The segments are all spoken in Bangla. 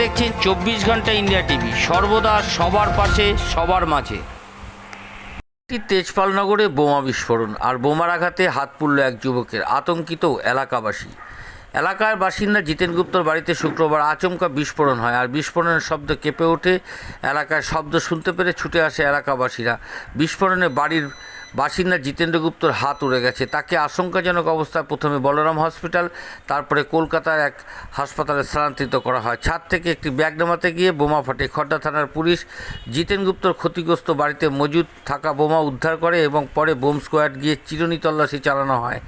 দেখছেন চব্বিশ ঘণ্টা ইন্ডিয়া টিভি। সর্বদা সবার পাশে, সবার মাঝে। একটি তেজপালনগরে বোমা বিস্ফোরণ আর বোমার আঘাতে হাত পুড়ল এক যুবকের, আতঙ্কিত এলাকাবাসী। এলাকার বাসিন্দা জিতেন গুপ্তর বাড়িতে শুক্রবার আচমকা বিস্ফোরণ হয় আর বিস্ফোরণের শব্দ কেঁপে ওঠে। এলাকার শব্দ শুনতে পেরে ছুটে আসে এলাকাবাসীরা। বিস্ফোরণে বাড়ির বাসিন্দা জিতেন্দ্র গুপ্তর হাত উড়ে গেছে। তাকে আশঙ্কাজনক অবস্থায় প্রথমে বলরাম হসপিটাল, তারপরে কলকাতার এক হাসপাতালে স্থানান্তরিত করা হয়। ছাদ থেকে একটি ব্যাগ নামাতে গিয়ে বোমা ফাটে। খড়দা থানার পুলিশ জিতেন গুপ্তর ক্ষতিগ্রস্ত বাড়িতে মজুদ থাকা বোমা উদ্ধার করে এবং পরে বোম স্কোয়াড গিয়ে চিরুনি তল্লাশি চালানো হয়।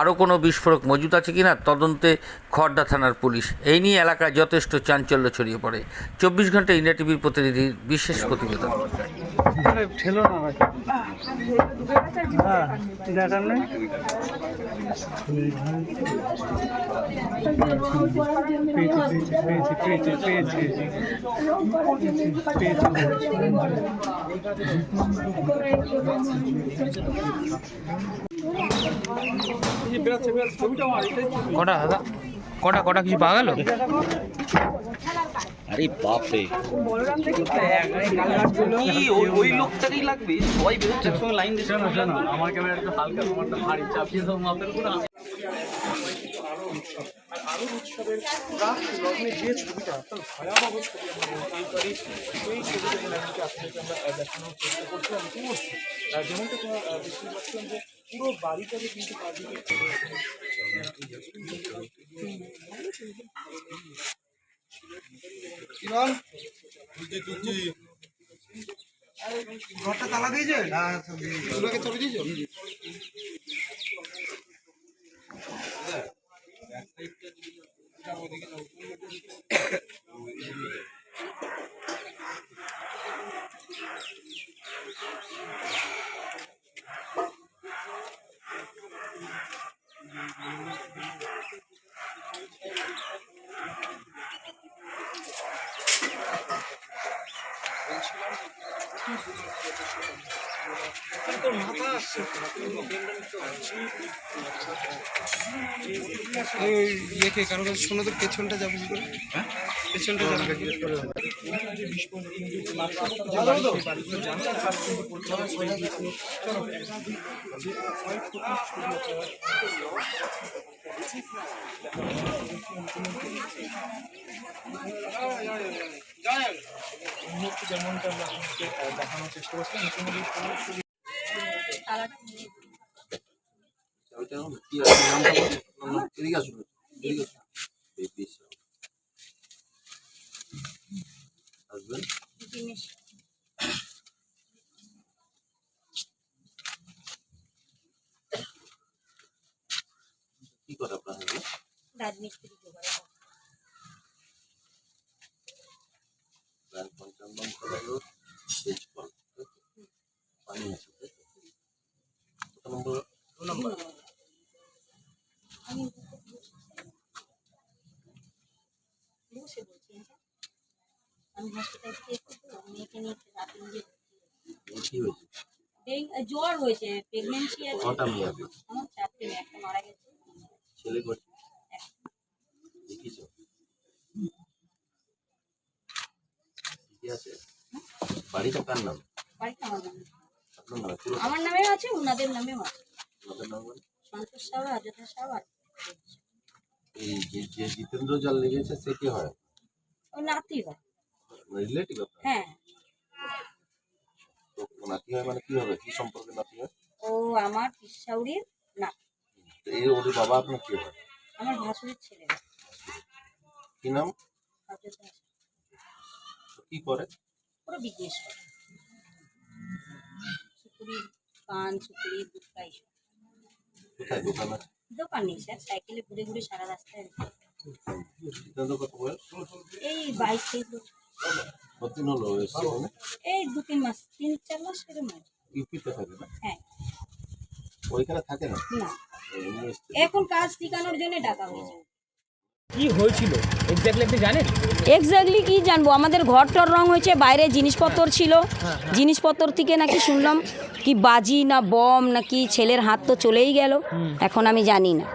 আরও কোনো বিস্ফোরক মজুদ আছে কিনা তদন্তে খড়দা থানার পুলিশ। এই নিয়ে এলাকায় যথেষ্ট চাঞ্চল্য ছড়িয়ে পড়ে। চব্বিশ ঘণ্টা ইন্ডিয়া টিভির প্রতিনিধির বিশেষ প্রতিবেদন। হ্যাঁ দেখার নেই কটা কটা কটা কিছু পাওয়া গেল? আরে বাপরে। ওই লোকটাকেই লাগবে? সবাই বেরোচ্ছে একসঙ্গে লাইন দিচ্ছে আমার ক্যামেরা একটু হালকা তোমারটা ভারী চাপিয়ে দাও মাপের উপর আলোর উৎসবের প্রাক লগ্নে যে ছবিটা অর্থাৎ ভয়াবহ ছবি আমরা পারি সেই ছবিটা কিন্তু আজকে আমরা দেখানোর চেষ্টা করছিলাম যেমনটা তোমার দেখতে পাচ্ছিলাম যে পুরো বাড়িটাকে কিন্তু ঘিরে রেখেছে। এই ইয়েকে কারও কাছে শোনো তো পেছনটা যাব। যেমনটা আমরা আপনাদেরকে আহ, দেখানোর চেষ্টা করছিলাম ইতিমধ্যে পুরো ছবি কি বলো? এদিকে আসুন এদিকে আসুন এই পিস আসবেন কি করে আপনার হলো রাজমিস্ত্রি জোগাড় করে। প্ল্যান পঞ্চান্ন করালো তেজ কল পানি আছে তাই তো? কত নম্বর দু নম্বর। জ্বর হয়েছে প্রেগনেন্সি আছে। আমার চারটে একটা মারা গেছে। ছেলে আছে? বাড়িটা কার নাম? বাড়িতে আমার নামে। আমার নামেও আছে ওনাদের নামেও আছে। আপনাদের সন্তোষ সাহা অযোধ্যা সাহা আর এই যে যে জিতেন্দ্র জাল লেগেছে সে কি হয়? ওই নাতি হয়। রিলেটিভ হ্যাঁ। তো নাতি হয় মানে কি হবে? কি সম্পর্কে নাতি হয়? ও আমার পিসাউরির এই ওর বাবা আপনার কি হয়? আমার ভাসুরের ছেলে। কি নাম? অযোধ্যা তো কি করে? পুরো বিজনেস করে। সুপুরি পান সুপুরি এইসব। দোকান নেই স্যার সাইকেলে ঘুরে ঘুরে সারা রাস্তায় এই বাইশ বছর। কতদিন হলো এই দু তিন মাস তিন চার মাস এরকম ইউপিতে থাকে না? হ্যাঁ। ওইখানে থাকে না? না। এখন কাজ শেখানোর জন্য ডাকা হয়েছে। কি হয়েছিল? এক্স্যাক্টলি আপনি জানেন? এক্স্যাক্টলি কি জানব? আমাদের ঘরটার রং হয়েছে বাইরে জিনিসপত্র ছিল। জিনিসপত্র থেকে নাকি শুনলাম কি বাজি না বম নাকি ছেলের হাত তো চলেই গেল। এখন আমি জানি না।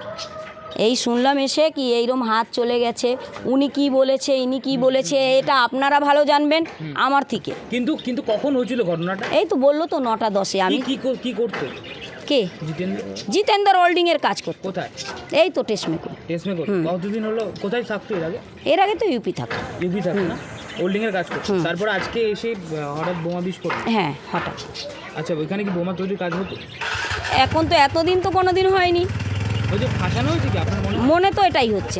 এই শুনলাম এসে কি এইরকম হাত চলে গেছে। উনি কি বলেছে ইনি কি বলেছে এটা আপনারা ভালো জানবেন আমার থেকে। কিন্তু কিন্তু কখন হয়েছিল ঘটনাটা? এই তো বলল তো নটা দশে আমি। কি কি করতে? কে? জিতেন্দ্র। জিতেন্দ্র এর কাজ করতো। কোথায়? এই তো টেসমেকো। টেসমেকো। কতদিন হলো? কোথায় থাকতো এর আগে? এর আগে তো ইউপি থাকতো। ইউপি থাকতো না? হোল্ডিং এর কাজ করতো। তারপর আজকে এসে হঠাৎ বোমা বিস্ফোরণ। হ্যাঁ হঠাৎ। আচ্ছা ওইখানে কি বোমা তৈরির কাজ হতো? এখন তো এতদিন তো কোনোদিন হয়নি। মনে তো এটাই হচ্ছে।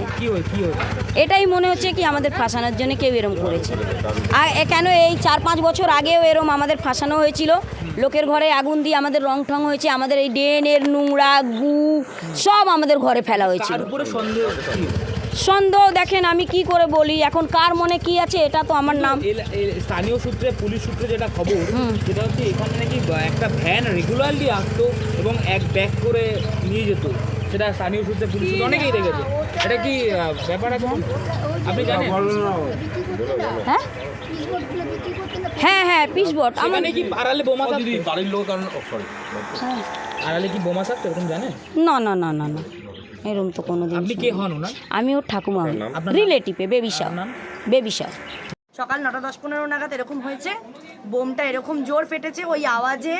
এটাই মনে হচ্ছে কি আমাদের ফাঁসানোর জন্য কেউ এরম করেছে। আর কেন এই চার পাঁচ বছর আগেও এরম আমাদের ফাঁসানো হয়েছিল? লোকের ঘরে আগুন দিয়ে আমাদের রং ঠং হয়েছে আমাদের এই ড্রেনের নোংরা গু সব আমাদের ঘরে ফেলা হয়েছিল। সন্দেহ দেখেন আমি কি করে বলি এখন কার মনে কি আছে এটা তো আমার নাম। স্থানীয় সূত্রে পুলিশ সূত্রে যেটা খবর সেটা হচ্ছে এখানে নাকি একটা ভ্যান রেগুলারলি আসতো এবং এক ব্যাগ করে নিয়ে যেত। সেটা স্থানীয় সূত্রে পুলিশ সূত্রে অনেকেই দেখেছে। এটা কি ব্যাপার আছে? আপনি জানেন? হ্যাঁ? হ্যাঁ হ্যাঁ পিসবট আমার কি আড়ালে বোমা থাকতো? বাড়ির লোক আর সরি আড়ালে কি বোমা থাকতো এরকম জানেন? না না না না না। এরম তো কোনো দিন আপনি কে হন ওনার? আমি ওর ঠাকুমা? রিলেটিভে নাম? বেবিসা সকাল নটা দশ পনেরো নাগাদ এরকম হয়েছে। বোমটা এরকম জোর ফেটেছে, ওই আওয়াজে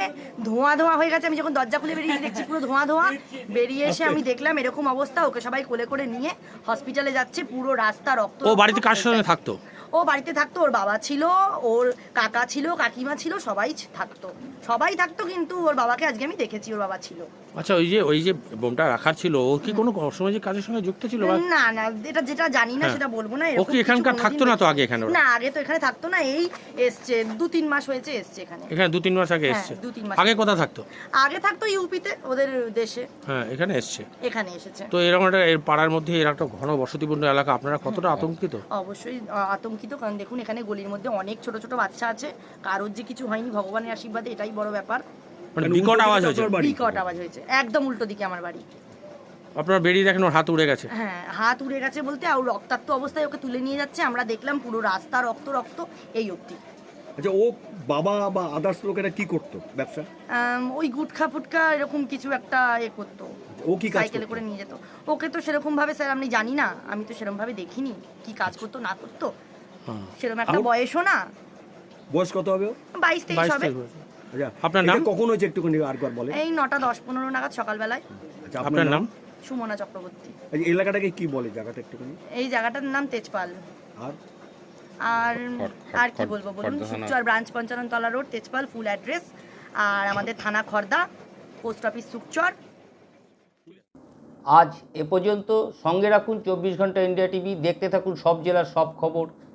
ধোঁয়া ধোঁয়া হয়ে গেছে। আমি যখন দরজা খুলে বেরিয়ে দেখছি পুরো ধোঁয়া ধোঁয়া, বেরিয়ে এসে আমি দেখলাম এরকম অবস্থা, ওকে সবাই কোলে করে নিয়ে হসপিটালে যাচ্ছে, পুরো রাস্তা রক্ত ও বাড়িতে কার সঙ্গে থাকতো? ও বাড়িতে থাকতো ওর বাবা ছিল ওর কাকা ছিল কাকিমা ছিল সবাই থাকতো। সবাই থাকতো কিন্তু ওর বাবাকে আজকে আমি দেখেছি ওর বাবা ছিল। আচ্ছা ওই যে ওই যে বোমটা রাখার ছিল ও কি কোনো অসামাজিক কাজের সঙ্গে যুক্ত ছিল না না এটা যেটা জানি না হ্যাঁ। সেটা বলব না ও কি এখানকার থাকতো না তো আগে এখানে না আগে তো এখানে থাকতো না এই এসছে দু তিন মাস হয়েছে এসছে এখানে। এখানে দু তিন মাস আগে হ্যাঁ, এসছে। দু তিন মাস আগে কোথা থাকতো? আগে থাকতো ইউপিতে ওদের দেশে। হ্যাঁ এখানে এসছে। এখানে এসেছে। তো এরকম একটা পাড়ার মধ্যে এর একটা ঘন বসতিপূর্ণ এলাকা আপনারা কতটা আতঙ্কিত? অবশ্যই আ, আতঙ্কিত কারণ দেখুন এখানে গলির মধ্যে অনেক ছোট ছোট বাচ্চা আছে। কারোর যে কিছু হয়নি ভগবানের আশীর্বাদে এটাই বড় ব্যাপার। মানে বিকট আওয়াজ হয়েছে। বিকট আওয়াজ হয়েছে। একদম উল্টো দিকে আমার বাড়ি। আপনারা বেরিয়ে দেখেন ওর হাত উড়ে গেছে। হ্যাঁ হাত উড়ে গেছে বলতে আর রক্তাক্ত অবস্থায় ওকে তুলে নিয়ে যাচ্ছে। আমরা দেখলাম পুরো রাস্তা রক্ত রক্ত এই অবধি। আচ্ছা ও বাবা বা আদার্স লোকেরা কি করতো ব্যবসা? ওই গুটখা ফুটকা এরকম কিছু একটা এ করতো। ও কি কাজ সাইকেলে করে নিয়ে যেত। ওকে তো সেরকম ভাবে স্যার আমি জানি না। আমি তো সেরকম ভাবে দেখিনি। কি কাজ করতো না করতো। সেরকম একটা বয়সও না। বয়স কত হবে বাইশ তেইশ হবে। আচ্ছা আপনার নাম? কখন হয়েছে একটুখানি আরেকবার বলে এই নটা দশ পনেরো নাগাদ সকালবেলায়। আচ্ছা আপনার নাম? সুমনা চক্রবর্তী। আচ্ছা, এলাকাটাকে কি বলে জায়গাটা একটুখানি? এই জায়গাটার নাম তেজপাল। আর? আর আর কি বলব বলুন? Sukchar branch Panchanantala road Tejpal full address. আর আমাদের থানা খর্দা পোস্ট অফিস সুকচর। আজ এ পর্যন্ত সঙ্গে রাখুন চব্বিশ ঘণ্টা ইন্ডিয়া টিভি। দেখতে থাকুন সব জেলার সব খবর।